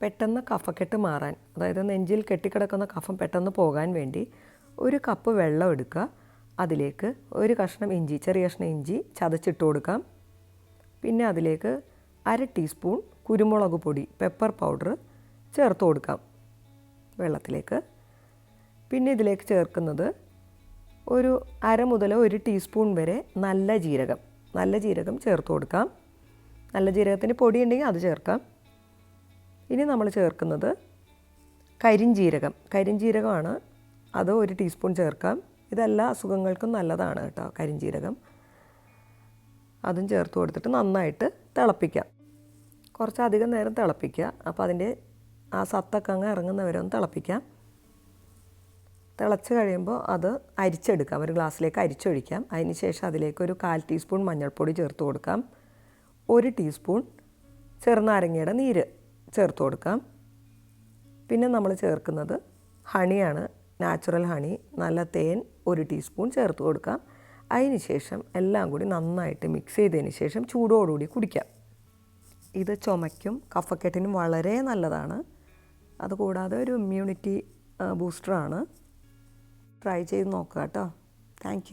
പെട്ടെന്ന് കഫക്കെട്ട് മാറാൻ അതായത് നെഞ്ചിൽ കെട്ടിക്കിടക്കുന്ന കഫം പെട്ടെന്ന് പോകാൻ വേണ്ടി ഒരു കപ്പ് വെള്ളം എടുക്കുക. അതിലേക്ക് ഒരു കഷ്ണം ഇഞ്ചി ചെറിയ കഷ്ണം ഇഞ്ചി ചതച്ചിട്ട് കൊടുക്കാം. പിന്നെ അതിലേക്ക് അര ടീസ്പൂൺ കുരുമുളക് പൊടി പെപ്പർ പൗഡർ ചേർത്ത് കൊടുക്കാം വെള്ളത്തിലേക്ക്. പിന്നെ ഇതിലേക്ക് ചേർക്കുന്നത് ഒരു അര മുതൽ ഒരു ടീസ്പൂൺ വരെ നല്ല ജീരകം നല്ല ജീരകം ചേർത്ത് കൊടുക്കാം. നല്ല ജീരകത്തിന് പൊടി ഉണ്ടെങ്കിൽ അത് ചേർക്കാം. ഇനി നമ്മൾ ചേർക്കുന്നത് കരിഞ്ജീരകം കരിഞ്ജീരകമാണ് അത് ഒരു ടീസ്പൂൺ ചേർക്കാം. ഇതെല്ലാ അസുഖങ്ങൾക്കും നല്ലതാണ് കേട്ടോ കരിഞ്ജീരകം അതും ചേർത്ത് കൊടുത്തിട്ട് നന്നായിട്ട് തിളപ്പിക്കാം. കുറച്ചധികം നേരം തിളപ്പിക്കുക. അപ്പോൾ അതിന്റെ ആ സത്തൊക്കെ അങ്ങ് ഇറങ്ങുന്നവരെ ഒന്ന് തിളപ്പിക്കാം. തിളച്ച് കഴിയുമ്പോൾ അത് അരിച്ചെടുക്കാം. ഒരു ഗ്ലാസ്സിലേക്ക് അരിച്ചൊഴിക്കാം. അതിന് ശേഷം അതിലേക്ക് ഒരു കാൽ ടീസ്പൂൺ മഞ്ഞൾപ്പൊടി ചേർത്ത് കൊടുക്കാം. ഒരു ടീസ്പൂൺ ചെറുനാരങ്ങയുടെ നീര്. ചേർത്ത് കൊടുക്കാം. പിന്നെ നമ്മൾ ചേർക്കുന്നത് ഹണിയാണ്. നാച്ചുറൽ ഹണി നല്ല തേൻ ഒരു ടീസ്പൂൺ ചേർത്ത് കൊടുക്കാം. അതിന് ശേഷം എല്ലാം കൂടി നന്നായിട്ട് മിക്സ് ചെയ്തതിന് ശേഷം ചൂടോടുകൂടി കുടിക്കാം. ഇത് ചുമയ്ക്കും കഫക്കെട്ടിനും വളരെ നല്ലതാണ്. അതുകൂടാതെ ഒരു ഇമ്മ്യൂണിറ്റി ബൂസ്റ്ററാണ് ട്രൈ ചെയ്ത് നോക്കുക കേട്ടോ. താങ്ക്